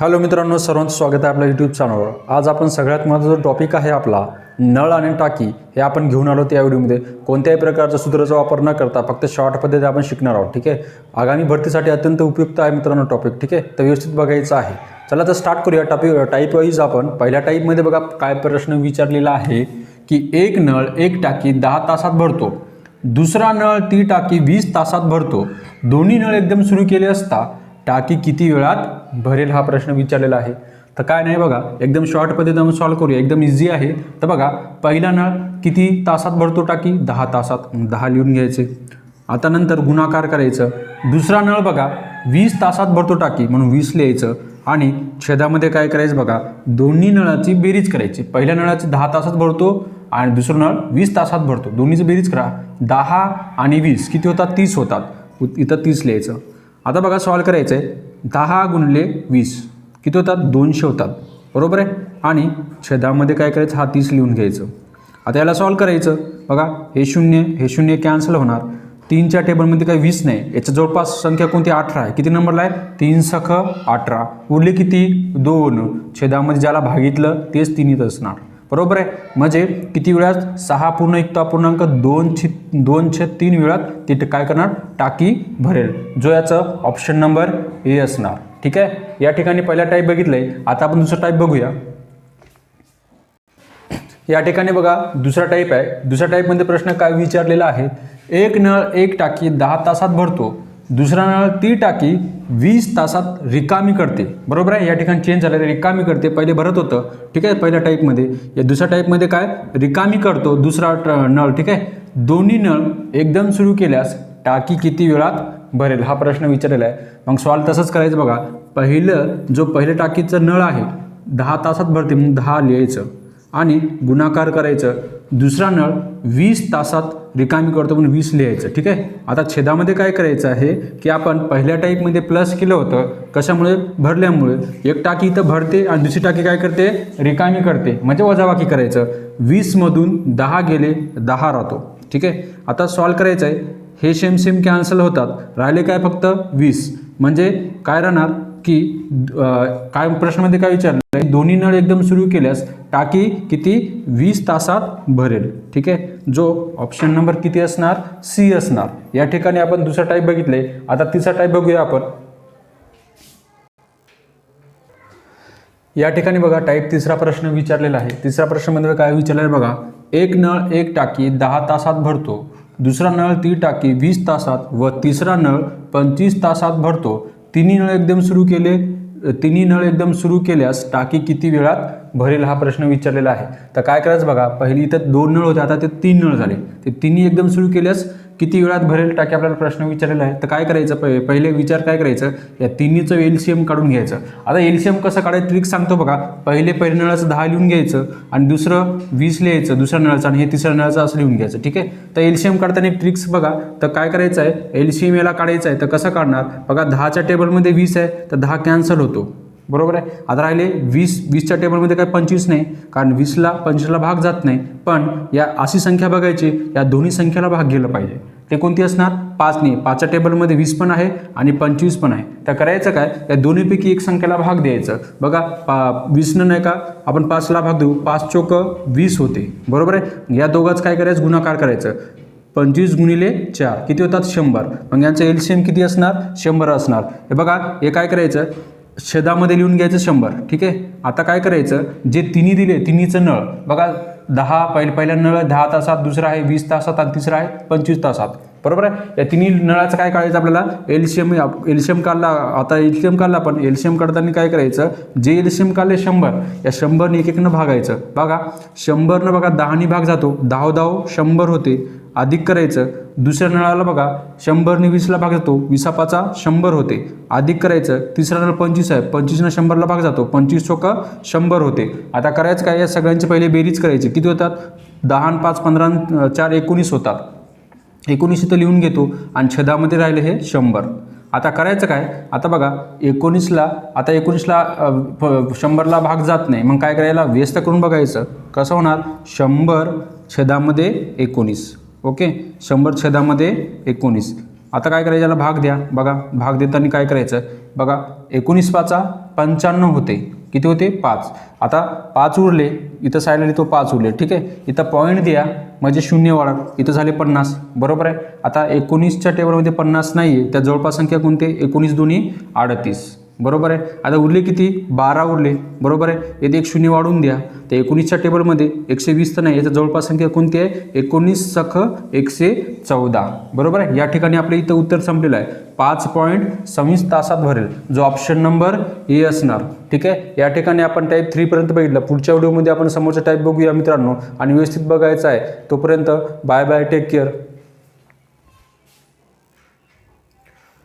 Hello मित्रांनो सर्वांचं स्वागत आहे आपल्या यूट्यूब चॅनलवर आज आपण सगळ्यात महत्त्वाचा जो टॉपिक आहे आपला नळ आणि टाकी हे आपण घेऊन आलो त्या व्हिडिओमध्ये कोणत्याही प्रकारच्या सूत्राचा वापर न करता फक्त शॉर्ट पद्धती आपण शिकणार आहोत ठीक आहे? आगामी भरतीसाठी अत्यंत उपयुक्त आहे मित्रांनो टॉपिक ठीक आहे? तर व्यवस्थित बघायचं आहे. चला तर स्टार्ट करूया. टॉपिक टाईप वाईज आपण पहिल्या टाईपमध्ये बघा काय प्रश्न विचारलेला आहे की एक नळ एक टाकी दहा तासात भरतो. दुसरा नळ ती टाकी वीस तासात भरतो. दोन्ही नळ एकदम सुरू केले असता टाकी किती वेळात भरेल हा प्रश्न विचारलेला आहे. तर काय नाही बघा एकदम शॉर्ट पद्धतीने सॉल्व करूया. एकदम इझी आहे. तर बघा पहिला नळ किती तासात भरतो टाकी? दहा तासात. मग दहा लिहून घ्यायचे. आता नंतर गुणाकार करायचं. दुसरा नळ बघा वीस तासात भरतो टाकी म्हणून वीस लिहायचं. आणि छेदामध्ये काय करायचं बघा दोन्ही नळाची बेरीज करायची. पहिल्या नळाची दहा तासात भरतो आणि दुसरं नळ वीस तासात भरतो. दोन्हीची बेरीज करा. दहा आणि वीस किती होतात? तीस होतात. इथं तीस लिहायचं. आता बघा सॉल्व करायचं आहे दहा गुणले वीस. किती होतात? दोनशे होतात. बरोबर आहे? आणि छेदामध्ये काय करायचं? हा तीस लिहून घ्यायचं. आता याला सॉल्व करायचं. बघा हे शून्य हे शून्य कॅन्सल होणार. तीनच्या टेबलमध्ये काही वीस नाही. याच्या जवळपास संख्या कोणती? अठरा आहे. किती नंबरला आहे? तीन सख अठरा. उरले किती? दोन. छेदामध्ये ज्याला भागितलं तेच तिन्हीत असणार. बरोबर आहे? म्हणजे किती वेळात? सहा पूर्ण युक्त अपूर्णांक दोन छि दोन छे तीन वेळात तिथं काय करणार? टाकी भरेल. जो याचं ऑप्शन नंबर ए असणार. ठीक आहे? या ठिकाणी पहिला टाईप बघितलंय. आता आपण दुसरा टाईप बघूया. या ठिकाणी बघा दुसरा टाईप आहे. दुसऱ्या टाईपमध्ये प्रश्न काय विचारलेला आहे? एक नळ एक टाकी दहा तासात भरतो. दुसरा नळ ती टाकी वीस तासात रिकामी करते. बरोबर आहे? या ठिकाणी चेंज झालं रिकामी करते. पहिले भरत होतं. ठीक आहे? पहिल्या टाईपमध्ये या दुसऱ्या टाईपमध्ये काय? रिकामी करतो. दुसरा ट- नळ. ठीक आहे? दोन्ही नळ एकदम सुरू केल्यास टाकी किती वेळात भरेल? हा प्रश्न विचारलेला आहे. मग सॉल्व तसंच करायचं बघा. पहिलं जो पहिल्या टाकीचं नळ आहे दहा तासात भरते. मग दहा लिहायचं. आणि गुणाकार करायचं. दुसरा नळ वीस तासात रिकामी करतो म्हणून वीस लिहायचं. ठीक आहे? आता छेदामध्ये काय करायचं आहे की आपण पहिल्या टाईपमध्ये प्लस केलं होतं कशामुळे? भरल्यामुळे. एक टाकी इथं भरते आणि दुसरी टाकी काय करते? रिकामी करते. म्हणजे वजाबाकी करायचं. वीसमधून दहा गेले दहा राहतो. ठीक आहे? आता सॉल्व करायचं आहे. हे सेम सेम कॅन्सल होतात. राहिले काय फक्त? वीस. म्हणजे काय राहणार? की काय प्रश्नामध्ये काय विचारलं? दोन्ही नळ एकदम सुरू केल्यास टाकी किती? वीस तासात भरेल. ठीक आहे? जो ऑप्शन नंबर किती असणार? सी असणार. या ठिकाणी आपण दुसरा टाईप बघितले. आता तिसरा टाईप बघूया आपण. या ठिकाणी बघा टाईप तिसरा प्रश्न विचारलेला आहे. तिसरा प्रश्न म्हणजे काय विचारलेला आहे बघा. एक नळ एक टाकी दहा तासात भरतो. दुसरा नळ ती टाकी वीस तासात व तिसरा नळ पंचवीस तासात भरतो. तिन्ही नळ एकदम सुरू केले. तिन्ही नळ एकदम सुरू केल्यास टाकी किती वेळात भरेल हा प्रश्न विचारलेला आहे. तर काय करायचं बघा पहिली इथं दोन नळ होते आता ते तीन नळ झाले. ते तिन्ही एकदम सुरू केल्यास किती वेळात भरेल टाकी आपल्याला प्रश्न विचारलेला आहे. तर काय करायचं? पहिले विचार काय करायचं? या तिन्हीचं एल सी एम काढून घ्यायचं. आता एल सी एम कसं काढायचं? ट्रिक सांगतो बघा. पहिले पहिले नळाचं दहा लिहून घ्यायचं आणि दुसरं वीस लिहायचं दुसऱ्या नळाचं आणि हे तिसऱ्या नळाचं असं लिहून घ्यायचं ठीक आहे? तर एल सी एम काढताना एक ट्रिक्स बघा. तर काय करायचं आहे एल सी एम याला काढायचं आहे तर कसं काढणार? बघा दहाच्या टेबलमध्ये वीस आहे तर दहा कॅन्सल होतो. बरोबर आहे? आता राहिले वीस वीसच्या टेबलमध्ये काय पंचवीस नाही कारण वीसला पंचवीसला भाग जात नाही. पण या अशी संख्या बघायची या दोन्ही संख्येला भाग गेलं पाहिजे. ते कोणती असणार? पाच नाही. पाचच्या टेबलमध्ये वीस पण आहे आणि पंचवीस पण आहे. तर करायचं काय? या दोन्हीपैकी एक संख्येला भाग द्यायचं. बघा पा वीसनं नाही का आपण पाचला भाग देऊ. पाच चोक वीस होते. बरोबर आहे? या दोघांच काय करायचं? गुणाकार करायचं. पंचवीस गुणिले चार. किती होतात? शंभर. मग यांचं एल सी एम किती असणार? शंभर असणार. हे बघा हे काय करायचं? छेदामध्ये लिहून घ्यायचं शंभर ठीक आहे? आता काय करायचं? जे तिन्ही दिले तिन्हीचं नळ. बघा दहा पहिलं पहिल्या नळ दहा तासात दुसरा आहे वीस तासात आणि तिसरा आहे पंचवीस तासात. बरोबर आहे? या तिन्ही नळाचं काय काढायचं आपल्याला? एल्शियम एल्शियम काढला आता एलशियम काढला पण एल्शियम काढताना काय करायचं? जे एलशियम काढले शंभर या शंभरने एक एकनं भागायचं. बघा शंभरनं बघा दहानी भाग जातो. दहा धाव शंभर होते. अधिक करायचं. दुसऱ्या नळाला बघा शंभरने वीसला भाग जातो. विसापाचा शंभर होते. अधिक करायचं तिसरा नळ पंचवीस आहे. पंचवीसनं शंभरला भाग जातो. पंचवीस चोका शंभर होते. आता करायचं काय? या सगळ्यांची पहिले बेरीज करायची. किती होतात? दहा पाच पंधरा चार एकोणीस होतात. एकोणीस इथं लिहून घेतो आणि छेदामध्ये राहिले हे शंभर. आता करायचं काय? आता बघा एकोणीसला आता एकोणीसला शंभरला भाग जात नाही. मग काय करायला? व्यस्त करून बघायचं. कसं होणार? शंभर छेदामध्ये एकोणीस. ओके? शंभर छेदामध्ये एकोणीस. आता काय करायचं? याला भाग द्या. बघा भाग देताना काय करायचं? बघा एकोणीस पाचा पंच्याण्णव होते. किती होते? पाच. आता पाच उरले इथं साईडला तो पाच उरले. ठीक आहे? इथं पॉईंट द्या. म्हणजे शून्य वाढ. इथं झाले पन्नास. बरोबर आहे? आता एकोणीसच्या टेबलमध्ये पन्नास नाही आहे त्या जवळपास संख्या कोणते? एकोणीस दोन्ही अडतीस. बरोबर आहे? आता उरले किती? बारा उरले. बरोबर आहे? येथे एक शून्य वाढवून द्या. तर एकोणीसच्या टेबलमध्ये एकशे वीस तर नाही याच्या जवळपास संख्या कोणती आहे? एकोणीस सख एकशे चौदा. बरोबर आहे? या ठिकाणी आपलं इथं उत्तर संपलेलं आहे. पाच पॉईंट सव्वीस तासात भरेल. जो ऑप्शन नंबर ए असणार. ठीक आहे? या ठिकाणी आपण टाईप थ्रीपर्यंत बघितलं. पुढच्या व्हिडिओमध्ये आपण समोरचा टाईप बघूया मित्रांनो. आणि व्यवस्थित बघायचं आहे. तोपर्यंत बाय बाय टेक केअर